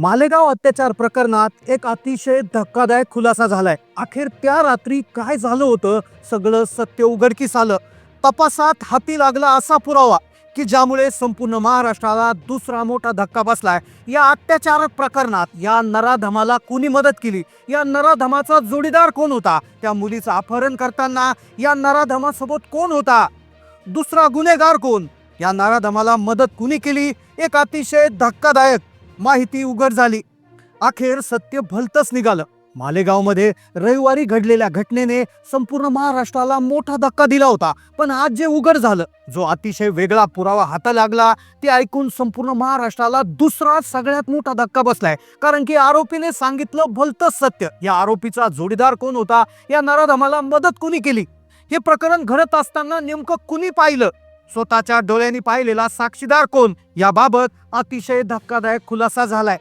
मालेगाव अत्याचार प्रकरणात एक अतिशय धक्कादायक खुलासा झालाय. अखेर त्या रात्री काय झालं होतं? सगळं सत्य उघडकीस आलं. तपासात हाती लागला असा पुरावा की ज्यामुळे संपूर्ण महाराष्ट्राला दुसरा मोठा धक्का बसलाय. या अत्याचार प्रकरणात या नराधमाला कुणी मदत केली? या नराधमाचा जोडीदार कोण होता? त्या मुलीचं अपहरण करताना या नराधमासोबत कोण होता? दुसरा गुन्हेगार कोण? या नराधमाला मदत कुणी केली? एक अतिशय धक्कादायक माहिती उघड झाली. अखेर सत्य भलतच निघालं. मालेगावमध्ये रविवारी घडलेल्या घटनेने संपूर्ण महाराष्ट्राला मोठा धक्का दिला होता. पण आज जे उघड झालं जो अतिशय वेगळा पुरावा हाता लागला ते ऐकून संपूर्ण महाराष्ट्राला दुसरा सगळ्यात मोठा धक्का बसलाय. कारण की आरोपीने सांगितलं भलतंच सत्य. या आरोपीचा जोडीदार कोण होता या नराधमाला मदत कुणी केली? हे प्रकरण घडत असताना नेमकं कुणी पाहिलं? स्वतःच्या डोळ्यांनी पाहिलेला साक्षीदार कोण याबाबत अतिशय धक्कादायक खुलासा झालाय.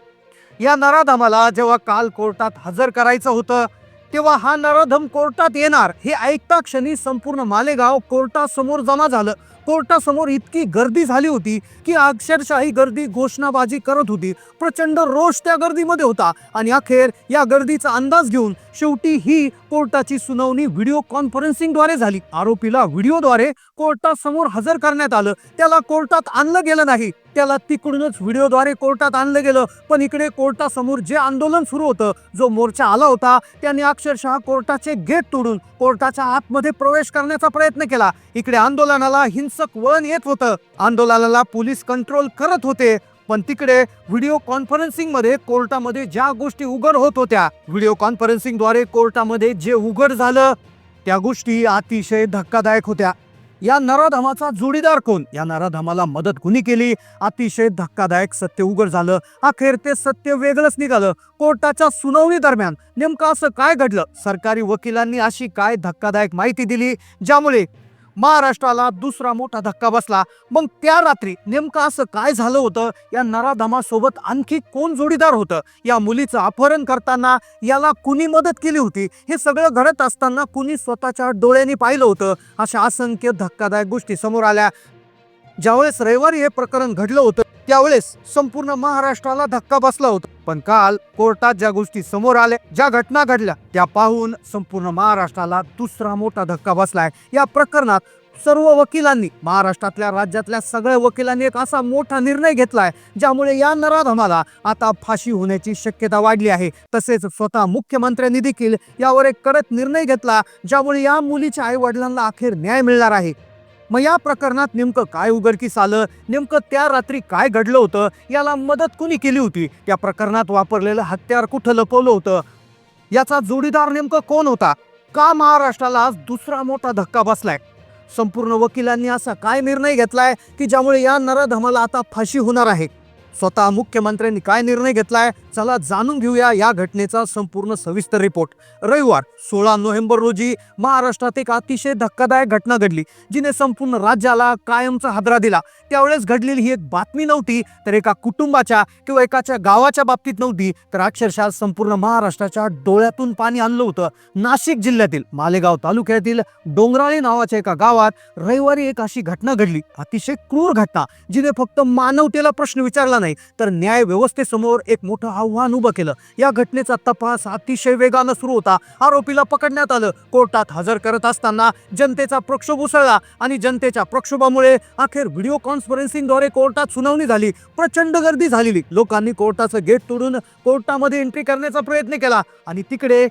या नराधमाला जेव्हा काल कोर्टात हजर करायचं होतं तेव्हा हा नराधम कोर्टात येणार हे ऐकता क्षणी संपूर्ण मालेगाव कोर्टासमोर जमा झालं. कोर्टासमोर इतकी गर्दी झाली होती की अक्षरशः ही गर्दी घोषणाबाजी करत होती. प्रचंड रोष त्या गर्दीमध्ये होता. आणि अखेर या गर्दीचा अंदाज घेऊन शेवटी ही कोर्टाची सुनावणी व्हिडिओ कॉन्फरन्सिंगद्वारे झाली. आरोपीला व्हिडिओद्वारे कोर्टासमोर हजर करण्यात आलं. त्याला कोर्टात आणलं गेलं नाही. त्याला तिकडूनच व्हिडिओद्वारे कोर्टात आणलं गेलं. पण इकडे कोर्टासमोर जे आंदोलन सुरू होतं जो मोर्चा आला होता त्याने अक्षरशः कोर्टाचे गेट तोडून कोर्टाच्या आतमध्ये प्रवेश करण्याचा प्रयत्न केला. इकडे आंदोलनाला हिंसक वळण येत होतं. आंदोलनाला पोलीस कंट्रोल करत होते. पण तिकडे व्हिडिओ कॉन्फरन्सिंगमध्ये कोर्टामध्ये ज्या गोष्टी उघड होत होत्या व्हिडिओ कॉन्फरन्सिंगद्वारे कोर्टामध्ये जे उघड झालं त्या गोष्टी अतिशय धक्कादायक होत्या. या नराधमाचा जोडीदार कोण? या नराधमाला मदत कुणी केली? अतिशय धक्कादायक सत्य उघड झालं. अखेर ते सत्य वेगळंच निघालं. कोर्टाच्या सुनावणी दरम्यान नेमकं असं काय घडलं? सरकारी वकिलांनी अशी काय धक्कादायक माहिती दिली? ज्यामुळे महाराष्ट्राला दुसरा मोठा धक्का बसला. मग त्या रात्री नेमकं असं काय झालं होतं? या नराधमासोबत आणखी कोण जोडीदार होतं? या मुलीचं अपहरण करताना याला कुणी मदत केली होती? हे सगळं घडत असताना कुणी स्वतःच्या डोळ्यांनी पाहिलं होतं? अशा असंख्य धक्कादायक गोष्टी समोर आल्या. ज्यावेळेस रविवारी हे प्रकरण घडलं होतं त्यावेळेस संपूर्ण महाराष्ट्राला धक्का बसला होता. पण काल कोर्टात ज्या गोष्टी समोर आल्या ज्या घटना घडल्या त्या पाहून संपूर्ण महाराष्ट्राला दुसरा मोठा धक्का बसलाय. या प्रकरणात सर्व वकिलांनी महाराष्ट्रातल्या राज्यातल्या सगळ्या वकिलांनी एक असा मोठा निर्णय घेतलाय ज्यामुळे या नराधमाला आता फाशी होण्याची शक्यता वाढली आहे. तसेच स्वतः मुख्यमंत्र्यांनी देखील यावर एक कडक निर्णय घेतला ज्यामुळे या मुलीच्या आई वडिलांना अखेर न्याय मिळणार आहे. मग या प्रकरणात नेमकं काय उघडकीस आलं? नेमकं त्या रात्री काय घडलं होतं? याला मदत कुणी केली होती? त्या प्रकरणात वापरलेलं हत्यार कुठं लपवलं होतं? याचा जोडीदार नेमकं कोण होता? का महाराष्ट्राला आज दुसरा मोठा धक्का बसलाय? संपूर्ण वकिलांनी असा काय निर्णय घेतलाय की ज्यामुळे या नरधमाला आता फाशी होणार आहे? स्वतः मुख्यमंत्र्यांनी काय निर्णय घेतलाय? चला जाणून घेऊया या घटनेचा संपूर्ण सविस्तर रिपोर्ट. रविवार सोळा नोव्हेंबर रोजी महाराष्ट्रात एक अतिशय धक्कादायक घटना घडली जिने संपूर्ण राज्याला कायमचा हादरा दिला. त्यावेळेस घडलेली ही एक बातमी नव्हती तर एका कुटुंबाच्या किंवा एकाच्या गावाच्या बाबतीत नव्हती तर अक्षरशः संपूर्ण महाराष्ट्राच्या डोळ्यातून पाणी आणलं होतं. नाशिक जिल्ह्यातील मालेगाव तालुक्यातील डोंगराळी नावाच्या एका गावात रविवारी एक अशी घटना घडली. अतिशय क्रूर घटना जिने फक्त मानवतेला प्रश्न विचारला नाही तर न्याय व्यवस्थेसमोर एक मोठं आव्हान उभं केलं. या घटनेचा तपास अतिशय वेगानं सुरू होता. आरोपीला पकडण्यात आलं. कोर्टात हजर करत असताना जनतेचा प्रक्षोभ उसळला आणि जनतेच्या प्रक्षोभामुळे अखेर व्हिडिओ कॉन्फरन्सिंगद्वारे कोर्टात सुनावणी झाली. प्रचंड गर्दी झालेली. लोकांनी कोर्टाचं गेट तोडून कोर्टामध्ये एंट्री करण्याचा प्रयत्न केला आणि तिकडे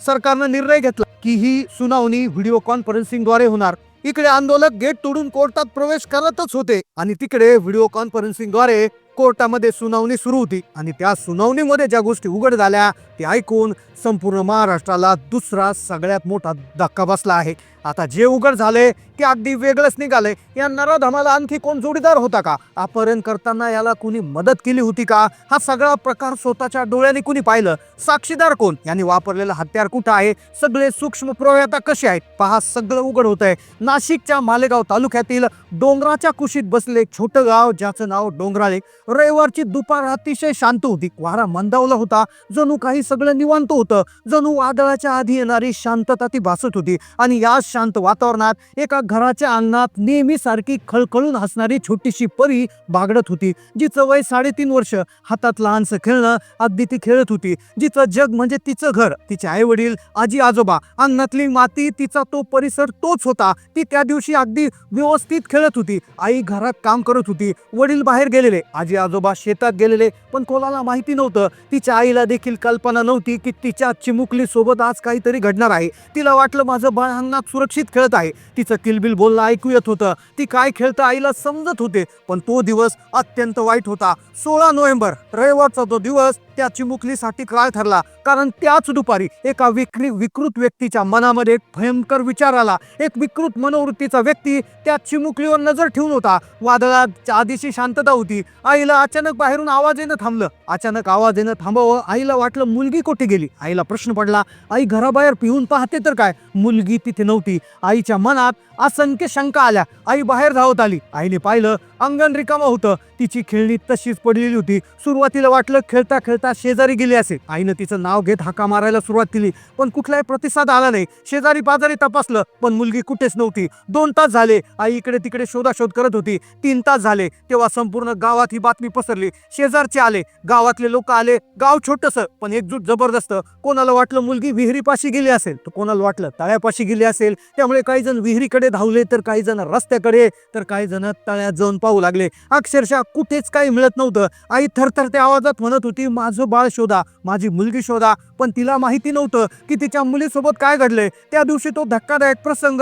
सरकारनं निर्णय घेतला की ही सुनावणी व्हिडिओ कॉन्फरन्सिंगद्वारे होणार. इकडे आंदोलक गेट तोडून कोर्टात प्रवेश करतच होते आणि तिकडे व्हिडिओ कॉन्फरन्सिंगद्वारे कोर्टामध्ये सुनावणी सुरू होती आणि त्या सुनावणीमध्ये ज्या गोष्टी उघड झाल्या ते ऐकून संपूर्ण महाराष्ट्राला दुसरा सगळ्यात मोठा धक्का बसला आहे. आता जे उघड झाले ते अगदी वेगळंच निघाले. या नराधमाला आणखी कोण जोडीदार होता का? अपहरण करताना याला कुणी मदत केली होती का? हा सगळा प्रकार स्वतःच्या डोळ्याने कुणी पाहिलं? साक्षीदार कोण? यांनी वापरलेलं हत्यार कुठं आहे? सगळे सूक्ष्म पुरावे आता कसे आहेत? पहा सगळं उघड होत आहे नाशिकच्या मालेगाव तालुक्यातील डोंगराच्या कुशीत बसले एक छोटं गाव ज्याचं नाव डोंगराळे. रविवारची दुपार अतिशय शांत होती. वारा मंदावला होता. जणू काही सगळं निवांत होतं. जणू वादळाच्या आधी येणारी शांतता ती भासत होती. आणि या शांत वातावरणात एका घराच्या अंगणात नेहमीसारखी खळखळून हसणारी छोटीशी परी बागडत होती. जिचं वय साडेतीन वर्ष. हातात लहानसं खेळणं अगदी ती खेळत होती. जिचं जग म्हणजे तिचं घर. तिचे आई वडील आजी आजोबा अंगणातली माती तिचा तो परिसर तोच होता. ती त्या दिवशी अगदी व्यवस्थित खेळत होती. आई घरात काम करत होती. वडील बाहेर गेलेले. आजी आजोबा शेतात गेलेले पण कोणाला माहिती नव्हतं. तिच्या आईला देखील कल्पना नव्हती की तिच्या चिमुकली सोबत आज काहीतरी घडणार आहे. तिला वाटलं माझं बाळ अंगणात सुरक्षित खेळत आहे. तिचं किलबिल बोलणं ऐकू येत होतं. ती काय खेळतं आईला समजत होते पण तो दिवस अत्यंत वाईट होता. सोळा नोव्हेंबर रविवारचा तो दिवस त्या चिमुकलीसाठी काळ ठरला. कारण त्याच दुपारी एका विक्री विकृत व्यक्तीच्या मनामध्ये एक भयंकर विचार आला. एक विकृत मनोवृत्तीचा व्यक्ती त्या चिमुकलीवर नजर ठेवून होता. वादळाच्या आधीची शांतता होती. आईला अचानक बाहेरून आवाज येणं थांबलं. अचानक आवाज येणं थांबावं आईला वाटलं मुलगी कुठे गेली? आईला प्रश्न पडला आई घराबाहेर पिऊन पाहते तर काय? मुलगी तिथे नव्हती. आईच्या मनात असंख्य शंका आल्या. आई बाहेर धावत आली. आईने पाहिलं अंगण रिकामं होतं. तिची खेळणी तशीच पडलेली होती. सुरुवातीला वाटलं खेळता खेळता शेजारी गेली असेल. आईनं तिचं नाव घेत हाका मारायला सुरुवात केली. पण कुठलाही प्रतिसाद आला नाही. शेजारी पाजारी तपासलं. पण मुलगी कुठेच नव्हती. दोन तास झाले. आई इकडे तिकडे शोधाशोध करत होती. तीन तास झाले. तेव्हा संपूर्ण गावात ही बातमी पसरली. शेजारचे आले. गावातले लोक आले. गाव छोटस पण एकजूट जबरदस्त. कोणाला वाटलं मुलगी विहिरीपाशी गेली असेल तर कोणाला वाटलं तळ्यापाशी गेली असेल. त्यामुळे काही जण विहिरीकडे धावले तर काही जण रस्त्याकडे तर काही जण तळ्यात जाऊन पाहू लागले. अक्षरशः कुठेच काही मिळत नव्हतं. आई थरथरत्या आवाजात म्हणत होती माझं बाळ शोधा माझी मुलगी शोधा. पण तिला माहिती नव्हतं की तिच्या मुलीसोबत काय घडलंय. त्या दिवशी तो धक्कादायक प्रसंग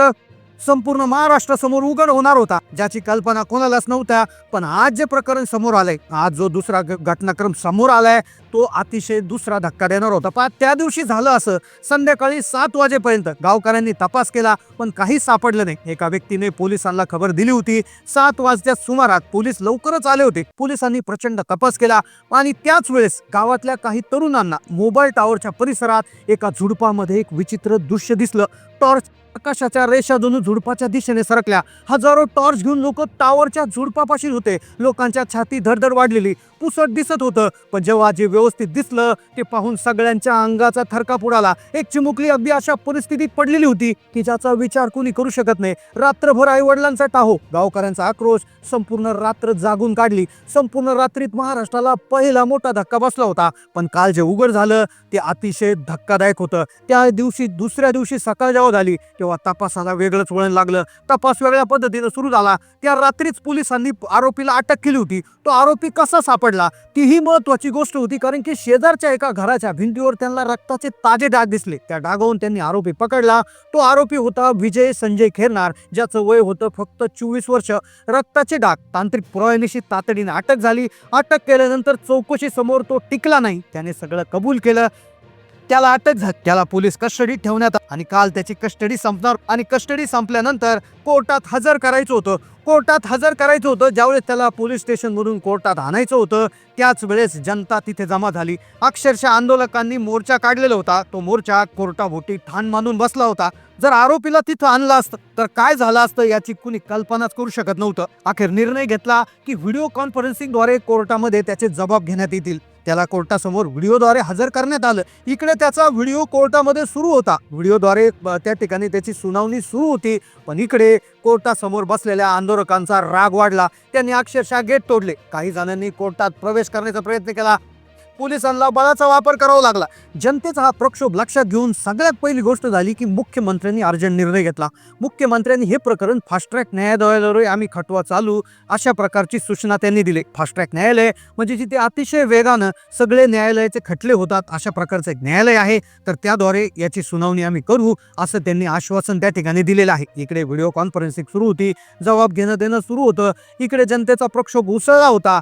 संपूर्ण महाराष्ट्रासमोर उघड होणार होता ज्याची कल्पना कोणालाच नव्हत्या. पण आज जे प्रकरण समोर आलंय आज जो दुसरा घटनाक्रम समोर आलाय तो अतिशय दुसरा धक्का देणार होता. पण त्या दिवशी झालं असं. संध्याकाळी सात वाजेपर्यंत गावकऱ्यांनी तपास केला पण काहीच सापडलं नाही. एका व्यक्तीने पोलिसांना खबर दिली होती. सात वाजच्या सुमारात पोलीस लवकरच आले होते. पोलिसांनी प्रचंड तपास केला आणि त्याच वेळेस गावातल्या काही तरुणांना मोबाईल टावरच्या परिसरात एका झुडपामध्ये एक विचित्र दृश्य दिसलं. टॉर्च आकाशाच्या रेषा दोन झुडपाच्या दिशेने सरकल्या. हजारो टॉर्च घेऊन लोक टावरच्या झुडपापाशी होते. लोकांच्या छाती धडधड वाढलेली. पुसट दिसत होतं. पण जेव्हा जे व्यवस्थित दिसलं ते पाहून सगळ्यांच्या अंगाचा थरकाप उडाला. एक चिमुकली अगदी अशा परिस्थितीत पडलेली होती की ज्याचा विचार कोणी करू शकत नाही. रात्रभर आई वडिलांचा टाहो गावकऱ्यांचा आक्रोश संपूर्ण रात्र जागून काढली. संपूर्ण रात्रीत महाराष्ट्राला पहिला मोठा धक्का बसला होता. पण काल जे उघड झालं ते अतिशय धक्कादायक होतं. त्या दिवशी दुसऱ्या दिवशी सकाळ जेव्हा झाली तेव्हा तपासाला वेगळंच वळण लागलं. तपास वेगळ्या पद्धतीनं सुरू झाला. त्या रात्रीच पोलिसांनी आरोपीला अटक केली होती. तो आरोपी कसा सापडला? तीही महत्वाची गोष्ट होती कारण की शेजारच्या एका घराच्या भिंतीवर त्यांना रक्ताचे ताजे डाग दिसले. त्या डागावून त्यांनी आरोपी पकडला. तो आरोपी होता विजय संजय खेरनार ज्याचं वय होतं फक्त चोवीस वर्ष. रक्ताचे डाग तांत्रिक पुराव्यानिशी तातडीने अटक झाली. अटक केल्यानंतर चौकशी समोर तो टिकला नाही. त्याने सगळं कबूल केलं. त्याला अटक झाली त्याला पोलीस कस्टडीत ठेवण्यात आणि काल त्याची कस्टडी संपणार आणि कस्टडी संपल्यानंतर कोर्टात हजर करायचं होतं. कोर्टात हजर करायचं होतं. ज्यावेळेस त्याला पोलीस स्टेशनमधून कोर्टात आणायचं होतं त्याच वेळेस जनता तिथे जमा झाली. अक्षरशः आंदोलकांनी मोर्चा काढलेला होता. तो मोर्चा कोर्टाभोटी ठाण मानून बसला होता. जर आरोपीला तिथं आणलं असतं तर काय झालं असतं याची कुणी कल्पनाच करू शकत नव्हतं. अखेर निर्णय घेतला की व्हिडिओ कॉन्फरन्सिंगद्वारे कोर्टामध्ये त्याचे जबाब घेण्यात येतील. त्याला कोर्टासमोर व्हिडिओद्वारे हजर करण्यात आलं. इकडे त्याचा व्हिडिओ कोर्टामध्ये सुरू होता. व्हिडिओद्वारे त्या ठिकाणी त्याची सुनावणी सुरू होती. पण इकडे कोर्टासमोर बसलेल्या आंदोलकांचा राग वाढला. त्यांनी अक्षरशः गेट तोडले. काही जणांनी कोर्टात प्रवेश करण्याचा प्रयत्न केला. पोलिसांना बळाचा वापर करावा लागला. जनतेचा हा प्रक्षोभ लक्षात घेऊन सगळ्यात पहिली गोष्ट झाली की मुख्यमंत्र्यांनी अर्जंट निर्णय घेतला. मुख्यमंत्र्यांनी हे प्रकरण फास्ट ट्रॅक आम्ही खटवा चालू अशा प्रकारची सूचना त्यांनी दिली. फास्ट ट्रॅक न्यायालय म्हणजे जिथे अतिशय वेगानं सगळे न्यायालयाचे खटले होतात अशा प्रकारचं एक न्यायालय आहे. तर त्याद्वारे याची सुनावणी आम्ही करू असं त्यांनी आश्वासन त्या ठिकाणी दिलेलं आहे. इकडे व्हिडिओ कॉन्फरन्सिंग सुरू होती. जबाब घेणं देणं सुरू होतं. इकडे जनतेचा प्रक्षोभ उसळला होता.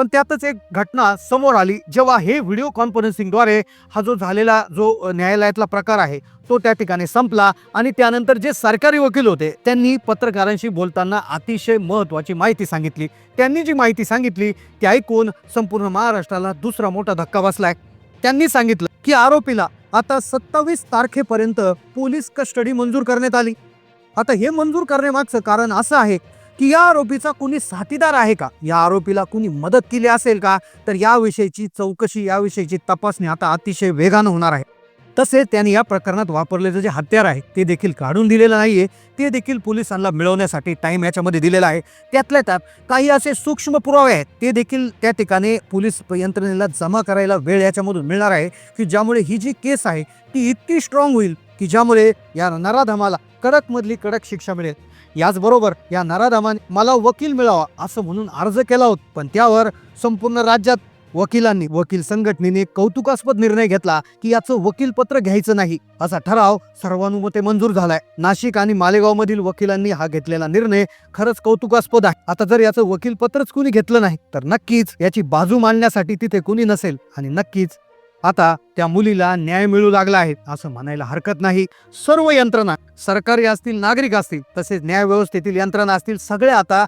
पण त्यातच एक घटना समोर आली जेव्हा हे व्हिडिओ कॉन्फरन्सिंगद्वारे हा जो झालेला जो न्यायालयातला प्रकार आहे तो त्या ठिकाणी संपला आणि त्यानंतर जे सरकारी वकील होते त्यांनी पत्रकारांशी बोलताना अतिशय महत्त्वाची माहिती सांगितली. त्यांनी जी माहिती सांगितली ती ऐकून संपूर्ण महाराष्ट्राला दुसरा मोठा धक्का बसलाय. त्यांनी सांगितलं की आरोपीला आता सत्तावीस तारखेपर्यंत पोलीस कस्टडी मंजूर करण्यात आली. आता हे मंजूर करण्यामागचं कारण असं आहे की या आरोपीचा कुणी साथीदार आहे का? या आरोपीला कुणी मदत केली असेल का? तर याविषयीची चौकशी याविषयीची तपासणी आता अतिशय वेगानं होणार आहे. तसेच त्यांनी या प्रकरणात वापरलेलं जे हत्यार आहे ते देखील काढून दिलेलं नाहीये. ते देखील पोलिसांना मिळवण्यासाठी टाईम याच्यामध्ये दिलेला आहे. त्यातल्या त्यात काही असे सूक्ष्म पुरावे आहेत ते देखील त्या ठिकाणी पोलीस यंत्रणेला जमा करायला वेळ याच्यामधून मिळणार आहे की ज्यामुळे ही जी केस आहे ती इतकी स्ट्रॉंग होईल की ज्यामुळे या नराधमाला कडकमधली कडक शिक्षा मिळेल. याचबरोबर या नराधमाने मला वकील मिळावा असं म्हणून अर्ज केला होता. पण त्यावर संपूर्ण राज्यात वकिलांनी वकील संघटनेने कौतुकास्पद निर्णय घेतला की याचं वकीलपत्र घ्यायचं नाही असा ठराव सर्वानुमते मंजूर झालाय. नाशिक आणि मालेगाव मधील वकिलांनी हा घेतलेला निर्णय खरंच कौतुकास्पद आहे. आता जर याचं वकीलपत्रच कुणी घेतलं नाही तर नक्कीच याची बाजू मांडण्यासाठी तिथे कुणी नसेल आणि नक्कीच आता त्या मुलीला न्याय मिळू लागला आहे असं म्हणायला हरकत नाही. सर्व यंत्रणा सरकारी असतील नागरिक असतील तसेच न्याय व्यवस्थेतील यंत्रणा असतील सगळे आता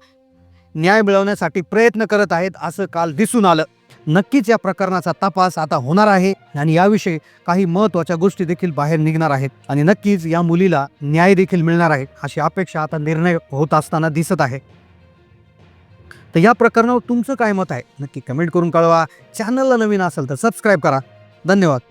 न्याय मिळवण्यासाठी प्रयत्न करत आहेत असं काल दिसून आलं. नक्कीच या प्रकरणाचा तपास आता होणार आहे आणि याविषयी काही महत्त्वाच्या गोष्टी देखील बाहेर निघणार आहेत आणि नक्कीच या मुलीला न्याय देखील मिळणार आहे अशी अपेक्षा आता निर्णय होत असताना दिसत आहे. तर या प्रकरणावर तुमचं काय मत आहे? नक्की कमेंट करून कळवा. चॅनलला नवीन असेल तर सबस्क्राईब करा. धन्यवाद.